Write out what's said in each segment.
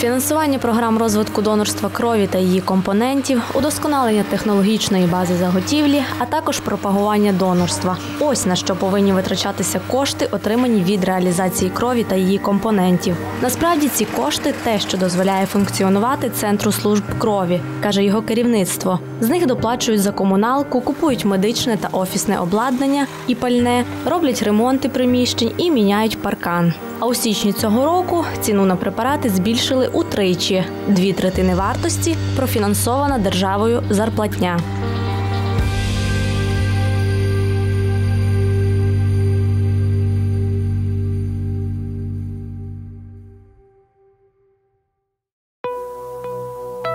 Фінансування програм розвитку донорства крові та її компонентів, удосконалення технологічної бази заготівлі, а також пропагування донорства. Ось на що повинні витрачатися кошти, отримані від реалізації крові та її компонентів. Насправді ці кошти те, що дозволяє функціонувати центру служб крові, каже його керівництво. З них доплачують за комуналку, купують медичне та офісне обладнання і пальне, роблять ремонти приміщень і міняють паркан. А у січні цього року ціну на препарати збільшили утричі дві третини вартості профінансована державою зарплатня.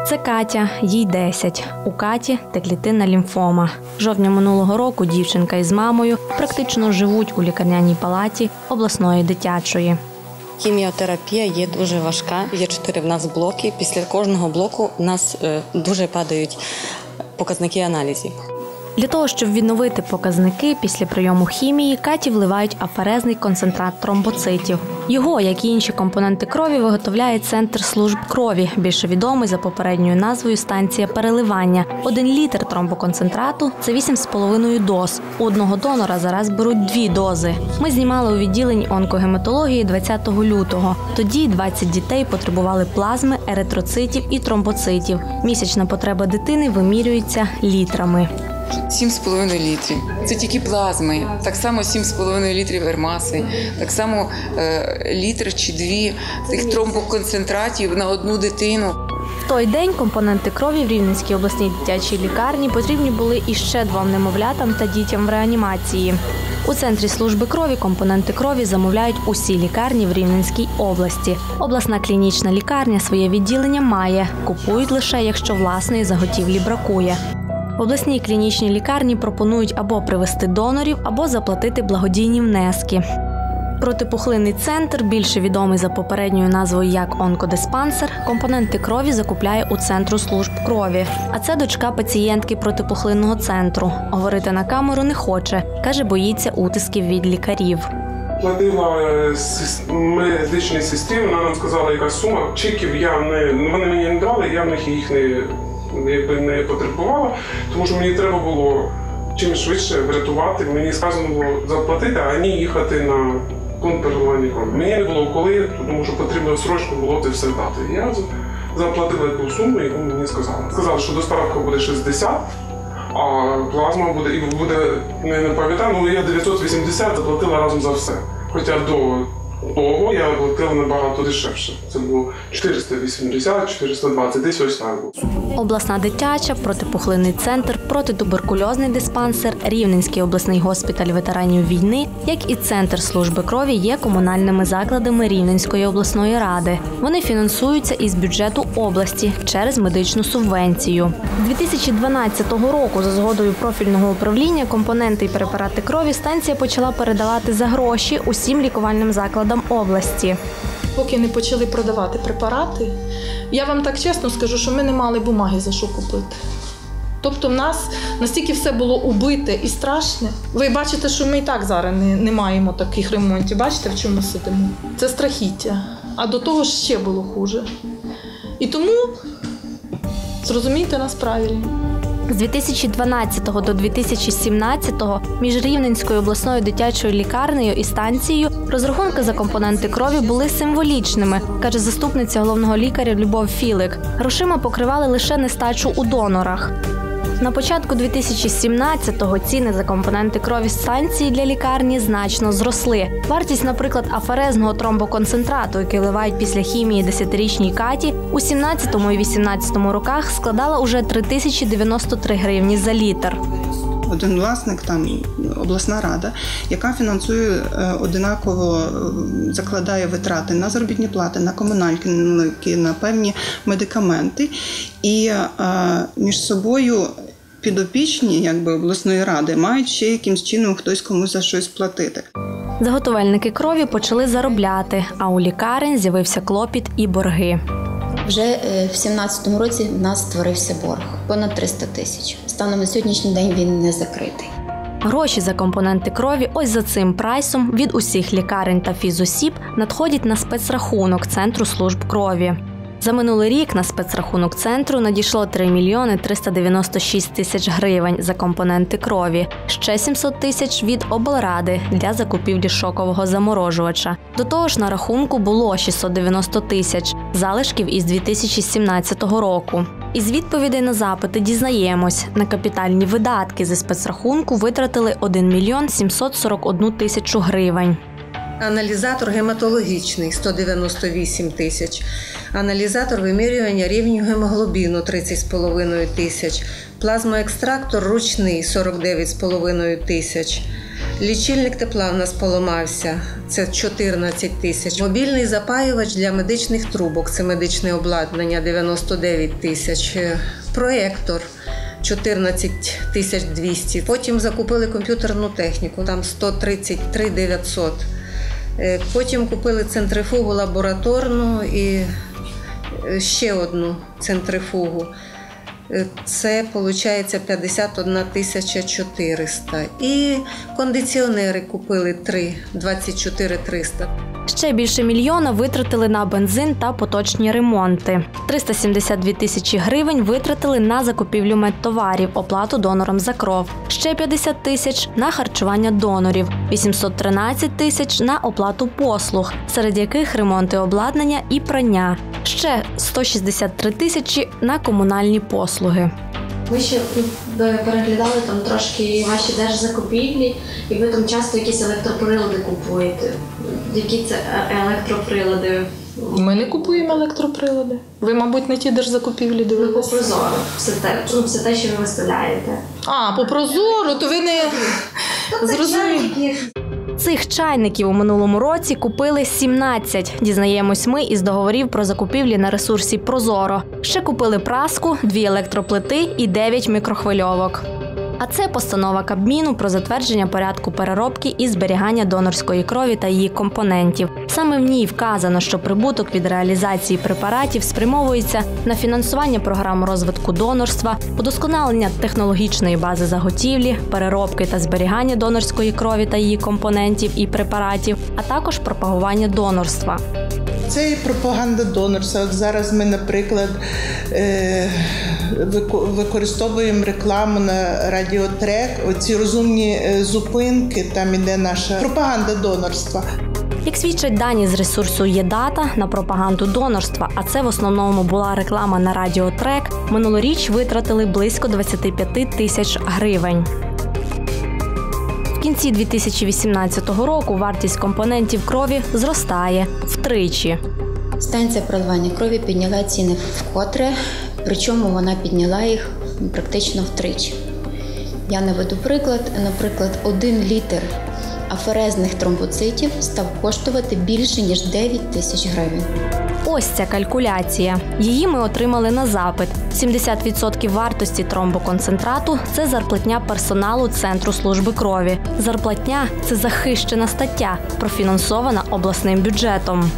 Це Катя, їй 10. У Каті теклітинна лімфома. Жовтня минулого року дівчинка із мамою практично живуть у лікарняній палаті обласної дитячої. Хіміотерапія є дуже важка. Є чотири в нас блоки. Після кожного блоку у нас е, дуже падають показники аналізів. Для того, щоб відновити показники після прийому хімії, Каті вливають аферезний концентрат тромбоцитів. Його, як і інші компоненти крові, виготовляє центр служб крові, більше відомий за попередньою назвою станція переливання. Один літр тромбоконцентрату це 8,5 доз. У одного донора зараз беруть дві дози. Ми знімали у відділенні онкогематології 20 лютого. Тоді 20 дітей потребували плазми, еритроцитів і тромбоцитів. Місячна потреба дитини вимірюється літрами. 7,5 літрів. Це тільки плазми. Так само 7,5 літрів ермаси, так само е, літр чи дві цих тромбоконцентратів на одну дитину. В той день компоненти крові в Рівненській обласній дитячій лікарні потрібні були іще двом немовлятам та дітям в реанімації. У центрі служби крові компоненти крові замовляють усі лікарні в Рівненській області. Обласна клінічна лікарня своє відділення має, купують лише якщо власної заготівлі бракує. В обласній клінічній лікарні пропонують або привезти донорів, або заплатити благодійні внески. Протипухлинний центр, більше відомий за попередньою назвою як онкодиспансер, компоненти крові закупляє у центру служб крові. А це дочка пацієнтки протипухлинного центру. Говорити на камеру не хоче, каже, боїться утисків від лікарів. Платила е, медичній сестрі, вона нам сказала, яка сума. Чеків я не вони мені не дали, я в них їх не, якби не потребувала, тому що мені треба було чим швидше врятувати. Мені сказано було заплатити, а не їхати на пункт переливання крові. Мені не було коли, тому що потрібно срочно було це все дати. Я за- заплатила ту суму, яку мені сказали. Сказали, що доставка буде 60, а плазма буде і буде не, не пам'ятаю, ну я 980 заплатила разом за все. Хоча до того я платила набагато дешевше. Це було 480, 420, десь ось так було. Обласна дитяча, протипухлинний центр, протитуберкульозний диспансер, Рівненський обласний госпіталь ветеранів війни, як і центр служби крові, є комунальними закладами Рівненської обласної ради. Вони фінансуються із бюджету області через медичну субвенцію. 2012 року, за згодою профільного управління, компоненти і препарати крові станція почала передавати за гроші усім лікувальним закладам області. Поки не почали продавати препарати, я вам так чесно скажу, що ми не мали бумаги за що купити. Тобто в нас настільки все було убите і страшне. Ви бачите, що ми і так зараз не, не маємо таких ремонтів. Бачите, в чому сидимо? Це страхіття. А до того ж ще було хуже. І тому зрозумійте нас правильно. З 2012 до 2017 між Рівненською обласною дитячою лікарнею і станцією розрахунки за компоненти крові були символічними, каже заступниця головного лікаря Любов Філик. Грошима покривали лише нестачу у донорах. На початку 2017-го ціни за компоненти крові станції для лікарні значно зросли. Вартість, наприклад, аферезного тромбоконцентрату, який вливають після хімії 10-річній Каті, у 17-му і 18-му роках складала уже 3093 гривні за літр. Один власник, там обласна рада, яка фінансує е, одинаково, е, закладає витрати на заробітні плати, на комунальки, на певні медикаменти, і е, між собою. Підопічні, якби обласної ради, мають ще якимсь чином хтось комусь за щось платити. Заготовельники крові почали заробляти, а у лікарень з'явився клопіт і борги. Вже е, в 2017 році в нас створився борг понад 300 тисяч. Станом на сьогоднішній день він не закритий. Гроші за компоненти крові ось за цим прайсом від усіх лікарень та фізосіб надходять на спецрахунок Центру служб крові. За минулий рік на спецрахунок центру надійшло 3 мільйони 396 тисяч гривень за компоненти крові, ще 700 тисяч від облради для закупівлі шокового заморожувача. До того ж, на рахунку було 690 тисяч залишків із 2017 року. Із відповідей на запити дізнаємось, на капітальні видатки зі спецрахунку витратили 1 мільйон 741 тисячу гривень. Аналізатор гематологічний 198 тисяч. Аналізатор вимірювання рівню гемоглобіну 30,5 тисяч. Плазмоекстрактор ручний 49,5 тисяч. Лічильник тепла в нас поламався, це 14 тисяч. Мобільний запаювач для медичних трубок, це медичне обладнання 99 тисяч. Проектор 14 тисяч 200. Потім закупили комп'ютерну техніку, там 133 900. Е, Потім купили центрифугу лабораторну і е, ще одну центрифугу. Е, Це виходить 51 тисяча 400. І кондиціонери купили 3, 24 300. Ще більше мільйона витратили на бензин та поточні ремонти. 372 тисячі гривень витратили на закупівлю медтоварів, оплату донорам за кров. Ще 50 тисяч на харчування донорів, 813 тисяч на оплату послуг, серед яких ремонти обладнання і прання. Ще 163 тисячі на комунальні послуги. Ви ще переглядали там трошки ваші держзакупівлі, і ви там часто якісь електроприлади купуєте. Які це е- електроприлади? Ми не купуємо електроприлади. Ви, мабуть, не ті держзакупівлі Ви по дивилися. прозоро, все те, ну, все те, що ви виставляєте. А, по прозору, то ви не зрозуміли. Цих чайників у минулому році купили 17. Дізнаємось ми із договорів про закупівлі на ресурсі Прозоро. Ще купили праску, дві електроплити і 9 мікрохвильовок. А це постанова Кабміну про затвердження порядку переробки і зберігання донорської крові та її компонентів. Саме в ній вказано, що прибуток від реалізації препаратів спрямовується на фінансування програм розвитку донорства, удосконалення технологічної бази заготівлі, переробки та зберігання донорської крові та її компонентів і препаратів, а також пропагування донорства. Це і пропаганда донорства. От зараз ми, наприклад, е, використовуємо рекламу на радіотрек. Оці розумні е, зупинки, там іде наша пропаганда донорства. Як свідчать дані з ресурсу ЄДАТА на пропаганду донорства, а це в основному була реклама на радіотрек, минулоріч витратили близько 25 тисяч гривень. В кінці 2018 року вартість компонентів крові зростає втричі. Станція проливання крові підняла ціни вкотре, причому вона підняла їх практично втричі. Я наведу приклад. Наприклад, один літр аферезних тромбоцитів став коштувати більше ніж 9 тисяч гривень. Ось ця калькуляція. Її ми отримали на запит. 70% вартості тромбоконцентрату це зарплатня персоналу Центру служби крові. Зарплатня це захищена стаття, профінансована обласним бюджетом.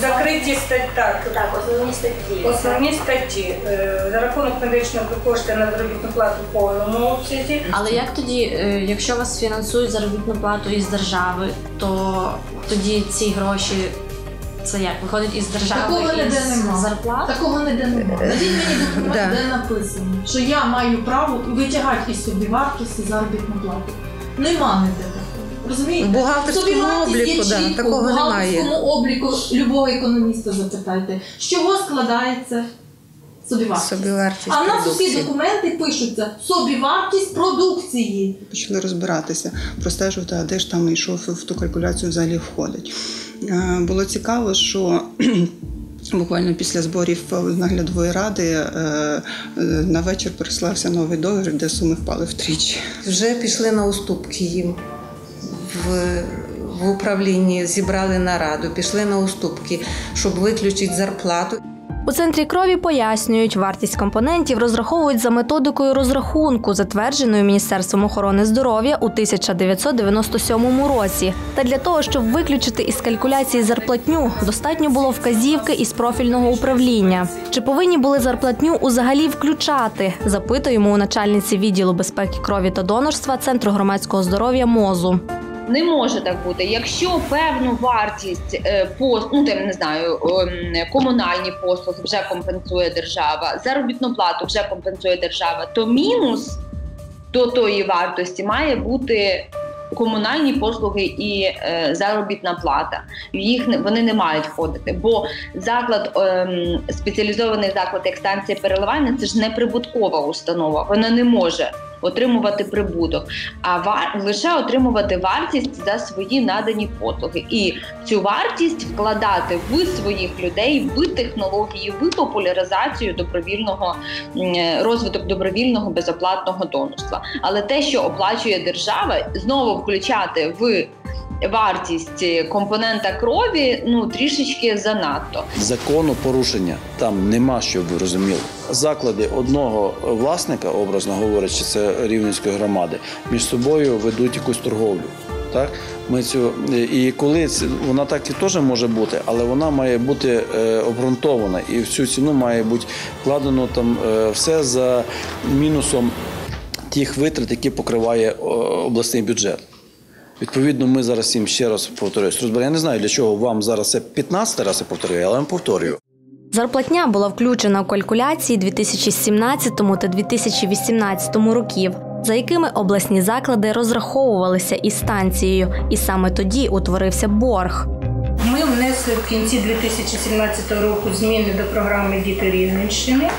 Закриті статті, так, Так, основні статті. основні статті. Е, За рахунок медичного кошти на заробітну плату в повному обсязі. Але як тоді, е, якщо вас фінансують заробітну плату із держави, то тоді ці гроші це як виходить із держави Такого ніде із нема. зарплат? Такого ніде немає. Дадіть мені документ, Да. де написано, що я маю право витягати із собі вартості заробітну плату. Нема ніде такого. Розумієте? Бухгалтерському обліку, да, такого в немає. бухгалтерському обліку любого економіста запитайте, з чого складається собівартість. Собівартість А в нас усі продукції. документи пишуться собівартість продукції. почали розбиратися, простежувати, а де ж там йшов в ту калькуляцію взагалі входить. Е, Було цікаво, що буквально після зборів наглядової ради е, е, на вечір прислався новий договір, де суми впали втричі. Вже пішли на уступки їм в, в управлінні, зібрали нараду, пішли на уступки, щоб виключити зарплату. У центрі крові пояснюють, вартість компонентів розраховують за методикою розрахунку, затвердженою Міністерством охорони здоров'я у 1997 році. Та для того, щоб виключити із калькуляції зарплатню, достатньо було вказівки із профільного управління. Чи повинні були зарплатню узагалі включати? Запитуємо у начальниці відділу безпеки крові та донорства Центру громадського здоров'я МОЗу. Не може так бути. Якщо певну вартість е, пост, ну там не знаю, ем, комунальні послуги вже компенсує держава, заробітну плату вже компенсує держава, то мінус до тої вартості має бути. Комунальні послуги і е, заробітна плата їх не вони не мають входити, бо заклад ем, спеціалізований заклад як станція переливання це ж не прибуткова установа. Вона не може отримувати прибуток, а вар лише отримувати вартість за свої надані послуги, і цю вартість вкладати в своїх людей, в технології, в популяризацію добровільного розвиток добровільного безоплатного донорства. Але те, що оплачує держава, знову включати в вартість компонента крові, ну трішечки занадто. Закону порушення там нема, щоб ви розуміли. Заклади одного власника, образно говорячи, це рівненської громади, між собою ведуть якусь торговлю. Так, ми цю і коли вона так і теж може бути, але вона має бути е, обґрунтована, і в цю ціну має бути вкладено там е, все за мінусом тих витрат, які покриває е, обласний бюджет. Відповідно, ми зараз їм ще раз повторюю. Розбер, я не знаю, для чого вам зараз це 15 раз я повторюю, але я вам повторюю. Зарплатня була включена у калькуляції 2017 та 2018 років, за якими обласні заклади розраховувалися із станцією, і саме тоді утворився борг. Ми внесли в кінці 2017 року зміни до програми Діти Рівненщини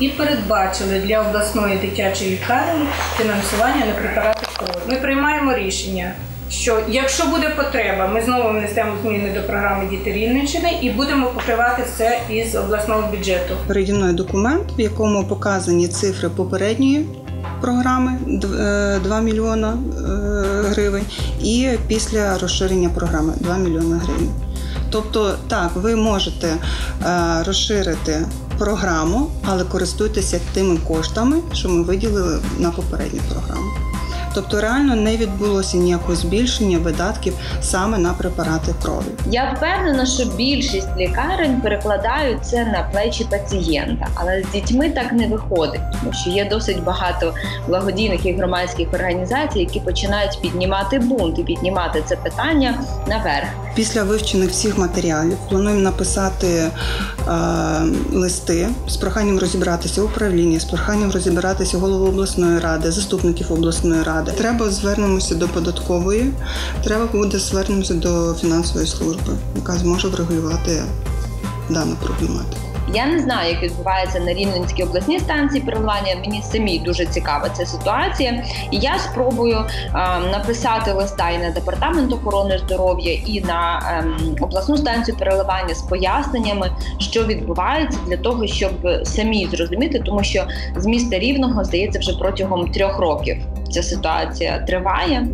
і передбачили для обласної дитячої лікарні фінансування на препарати крові. Ми приймаємо рішення. Що якщо буде потреба, ми знову внесемо зміни до програми Діти Рівненщини і будемо покривати все із обласного бюджету. Переді мною документ, в якому показані цифри попередньої програми 2 мільйона е, гривень, і після розширення програми 2 мільйона гривень. Тобто, так, ви можете е, розширити програму, але користуйтеся тими коштами, що ми виділили на попередню програму. Тобто реально не відбулося ніякого збільшення видатків саме на препарати крові. Я впевнена, що більшість лікарень перекладають це на плечі пацієнта, але з дітьми так не виходить, тому що є досить багато благодійних і громадських організацій, які починають піднімати бунт і піднімати це питання наверх. Після вивчених всіх матеріалів плануємо написати листи з проханням розібратися управління, з проханням розібратися голову обласної ради, заступників обласної ради. Треба звернемося до податкової, треба буде звернемося до фінансової служби, яка зможе врегулювати дану проблематику. Я не знаю, як відбувається на Рівненській обласній станції переливання. Мені самі дуже цікава ця ситуація. І я спробую е, написати листа і на департамент охорони здоров'я, і на е, обласну станцію переливання з поясненнями, що відбувається, для того, щоб самі зрозуміти, тому що з міста рівного здається вже протягом трьох років ця ситуація триває.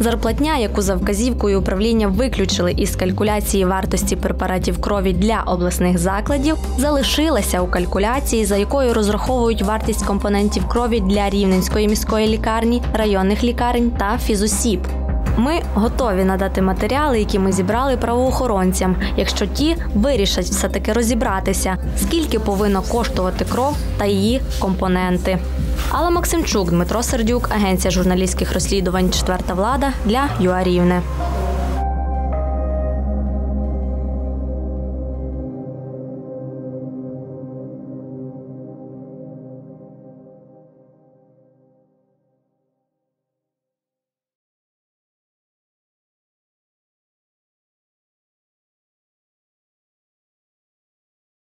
Зарплатня, яку за вказівкою управління виключили із калькуляції вартості препаратів крові для обласних закладів, залишилася у калькуляції, за якою розраховують вартість компонентів крові для рівненської міської лікарні, районних лікарень та фізосіб. Ми готові надати матеріали, які ми зібрали правоохоронцям, якщо ті вирішать все таки розібратися, скільки повинно коштувати кров та її компоненти. Алла Максимчук, Дмитро Сердюк, агенція журналістських розслідувань Четверта влада для ЮА Рівне.